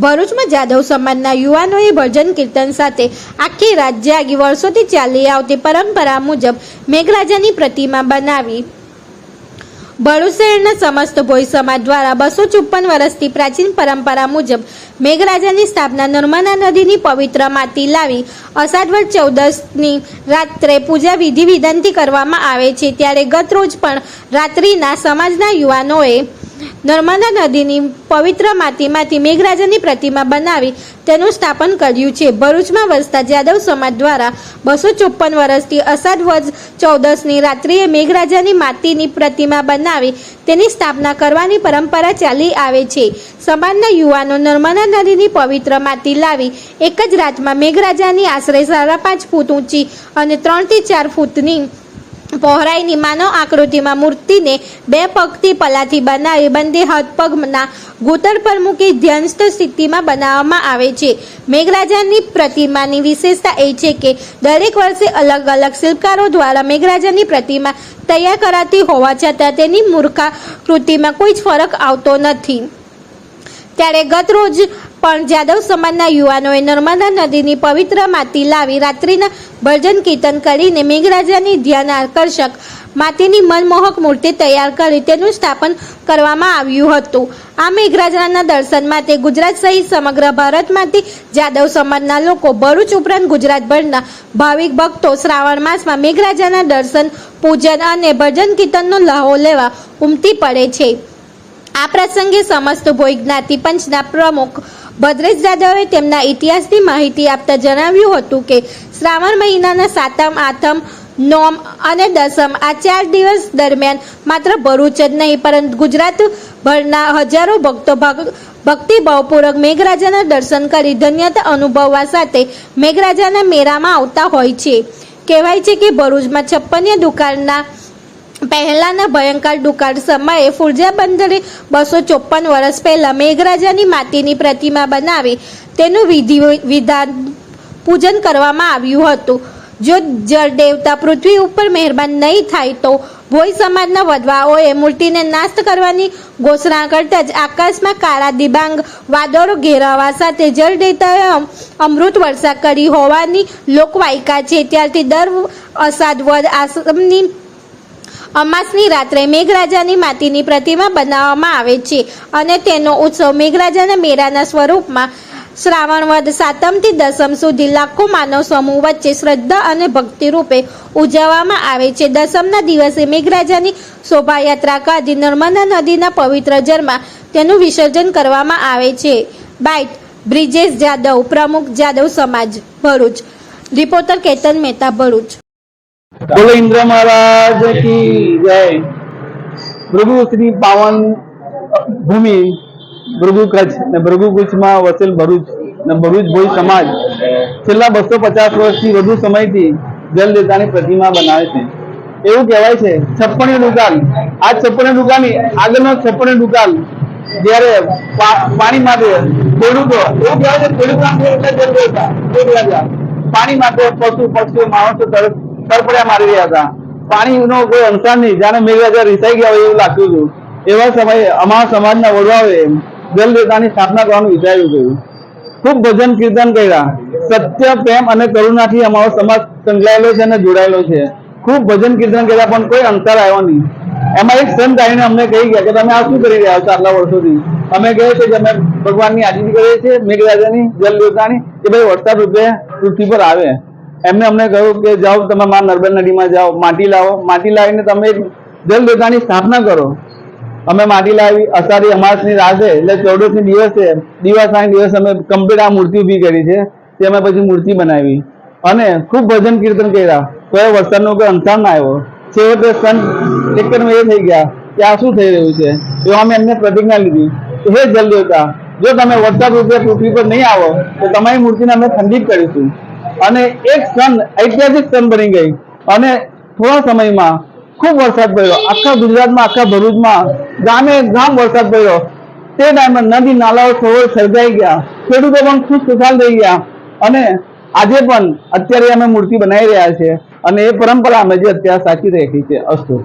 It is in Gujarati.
ભરૂચમાં જાદવ સમાજના યુવાનોએ ભજન કીર્તન સાથે આખી રાત જાગી વર્ષોથી ચાલી આવતી પરંપરા મુજબ મેઘરાજાની પ્રતિમા બનાવી. ભરૂચ શહેરના સમસ્ત ભોઈ સમાજ દ્વારા બસો ચોપન વર્ષથી પ્રાચીન પરંપરા મુજબ મેઘરાજાની સ્થાપના નર્મદા નદીની પવિત્ર માટી લાવી વર્ષ ચૌદસની રાત્રે પૂજા વિધિ વિધાનથી કરવામાં આવે છે. ત્યારે ગત રોજ પણ રાત્રિના સમાજના યુવાનોએ નર્મદા નદીની પવિત્ર માટીમાંથી મેઘરાજાની પ્રતિમા બનાવી તેનું સ્થાપન કર્યું છે. ભરૂચમાં વસતા જાદવ સમાજ દ્વારા બસો ચોપન વર્ષથી અષાઢ વર્ષ ચૌદસની રાત્રિએ મેઘરાજાની માટીની પ્રતિમા બનાવી તેની સ્થાપના કરવાની પરંપરા ચાલી આવે છે. સમાજના યુવાનો નર્મદા નદીની પવિત્ર માટી લાવી એક જ રાતમાં મેઘરાજાની આશરે સાડા પાંચ ફૂટ ઊંચી અને ત્રણથી ચાર ફૂટની પહોળાઈની માનવ આકૃતિમાં મૂર્તિને બે પગથી પલાથી બનાવી બંને હાથ પગના ઘૂંટણ પર મૂકી ધ્યાનસ્થ સ્થિતિમાં બનાવવામાં આવે છે. મેઘરાજાની પ્રતિમાની વિશેષતા એ છે કે દરેક વર્ષે અલગ અલગ શિલ્પકારો દ્વારા મેઘરાજાની પ્રતિમા તૈયાર કરાતી હોવા છતાં તેની મૂર્ખાકૃતિમાં કોઈ જ ફરક આવતો નથી. ત્યારે ગત રોજ પણ જાદવ સમાજના યુવાનોએ નર્મદા નદીની પવિત્ર માટી લાવી રાત્રિના ભજન કીર્તન કરીને મેઘરાજાની ધ્યાન આકર્ષક માટીની મનમોહક મૂર્તિ તૈયાર કરી તેનું સ્થાપન કરવામાં આવ્યું હતું. આ મેઘરાજાના દર્શન માટે ગુજરાત સહિત સમગ્ર ભારતમાંથી જાદવ સમાજના લોકો ભરૂચ ઉપરાંત ગુજરાતભરના ભાવિક ભક્તો શ્રાવણ માસમાં મેઘરાજાના દર્શન, પૂજન અને ભજન કીર્તનનો લહાવો લેવા ઉમટી પડે છે. આ પ્રસંગે સમસ્ત ભોઈ જ્ઞાતિ પંચના પ્રમુખ ભદ્રેશ જાધવે તેમના ઇતિહાસની માહિતી આપતા જણાવ્યું હતું કે શ્રાવણ મહિનાના સાતમ, આઠમ, નોમ અને દસમ આ ચાર દિવસ દરમિયાન માત્ર ભરૂચ જ નહીં, પરંતુ ગુજરાતભરના હજારો ભક્તો ભક્તિભાવપૂર્વક મેઘરાજાના દર્શન કરી ધન્યતા અનુભવવા સાથે મેઘરાજાના મેળામાં આવતા હોય છે. કહેવાય છે કે ભરૂચમાં છપ્પનિયા દુકાળના પહેલાના ભયંકર દુકાળ સમયે ફુરજા બંદરે બસો ચોપન વર્ષ પહેલા મેઘરાજાની માટીની પ્રતિમા બનાવી તેનું વિધિ વિધાન પૂજન કરવામાં આવ્યું હતું. જો જળ દેવતા પૃથ્વી ઉપર મહેરબાન નહીં થાય તો ભોઈ સમાજના વધવાઓએ મૂર્તિને નાસ્ત કરવાની ઘોષણા કરતા જ આકાશમાં કાળા દિબાંગ વાદળો ઘેરાવા સાથે જળ દેવતાએ અમૃત વર્ષા કરી હોવાની લોકવાયકા છે. ત્યારથી દર અષાઢ વદ આશ્રમની અમાસની રાત્રે મેઘરાજાની માટીની પ્રતિમા બનાવવામાં આવે છે અને તેનો ઉત્સવ મેઘરાજાના મેળાના સ્વરૂપમાં શ્રાવણ વદ સાતમથી દસમ સુધી લાખો માનવ સમૂહ વચ્ચે શ્રદ્ધા અને ભક્તિ રૂપે ઉજવવામાં આવે છે. દસમના દિવસે મેઘરાજાની શોભાયાત્રા કાઢી નર્મદા નદીના પવિત્ર જળમાં તેનું વિસર્જન કરવામાં આવે છે. બાઇટ બ્રિજેશ જાદવ, પ્રમુખ જાદવ સમાજ, ભરૂચ. રિપોર્ટર કેતન મહેતા, ભરૂચ. બોલો ઇન્દ્ર મહારાજ કી જય. ભૃગુ શ્રી પાવન ભૂમિ, ભૃગુ કચ્છ ને ભૃગુ કચ્છમાં વસેલ ભરૂચ ને ભરૂચ ભોઈ સમાજ. છેલ્લા બસો પચાસ વર્ષથી વધુ સમયથી જલ દેતાની પ્રતિમા બનાવે છે. એવું કહેવાય છે છપ્પણી દુકાન આ છપ્પણી દુકાનની આગળનો છપ્પણી દુકાન જ્યારે પાણી માટે ખેડૂતો એવું કહેવાય છે ખેડૂતો. પાણી માટે પશુ, પક્ષીઓ, માણસો તરફ તરફડિયા મારી રહ્યા હતા. પાણીનો કોઈ અંસાર નહીં. જાણે મેઘરાજા રીસાઈ ગયા હોય એવું લાગતું હતું. એવા સમયે અમારા સમાજના વડવાઓએ જલ દેવતાની સ્થાપના કરવાનું વિચાર્યું હતું. ખૂબ ભજન કીર્તન કર્યા. સત્ય, પ્રેમ અને કરુણાથી અમારો સમાજ સંકળાયેલો છે અને જોડાયેલો છે. ખૂબ ભજન કીર્તન કર્યા, પણ કોઈ અંતર આવ્યો નહીં. એમાં એક સંત આવીને અમને કહી ગયા કે, તમે આ શું કરી રહ્યા છો આટલા વર્ષોથી? અમે કહે છે કે અમે ભગવાનની આજીજી કરીએ છીએ, મેઘરાજાની, જલ દેવતાની કે ભાઈ વરસાદ રૂપે પૃથ્વી પર આવે. એમને અમને કહ્યું કે જાઓ, તમે મા નર્મદ નદીમાં જાઓ, માટી લાવો. માટી લાવીને તમે જલદેવતાની જલ દેવતાની સ્થાપના કરો. અમે માટી લાવી, અષાઢી અમાસની રાતે, એટલે ચૌદસની દિવસે દિવસના દિવસ અમે કમ્પ્લીટ આ મૂર્તિ ઊભી કરી છે, તે અમે પછી મૂર્તિ બનાવી. અને ખૂબ ભજન કીર્તન કર્યા. તો એ વરસાદનો કોઈ અંતર ના આવ્યો. છેવટે સંત એકરમાં એ થઈ ગયા કે આ શું થઈ રહ્યું છે? તો અમે એમને પ્રતિજ્ઞા લીધી કે હે જલ દેવતા, જો તમે વરસાદ રૂપે પૃથ્વી પર નહીં આવો, તો તમારી મૂર્તિને અમે ખંડિત કરીશું. અને એક સન, ઐતિહાસિક સન બની ગઈ. અને થોડા સમયમાં ખૂબ વરસાદ પડ્યો. આખા ગુજરાતમાં, આખા ભરૂચમાં ગામે ગામ વરસાદ પડ્યો. તે ટાઈમે નદી, નાલાઓ સરોવર સર્જાઈ ગયા. ખેડૂતો પણ ખુશ ખુશાલ થઈ ગયા. અને આજે પણ અત્યારે અમે મૂર્તિ બનાવી રહ્યા છે અને એ પરંપરા અમે જે અત્યારે સાચી રાખી છે અસ્તુ.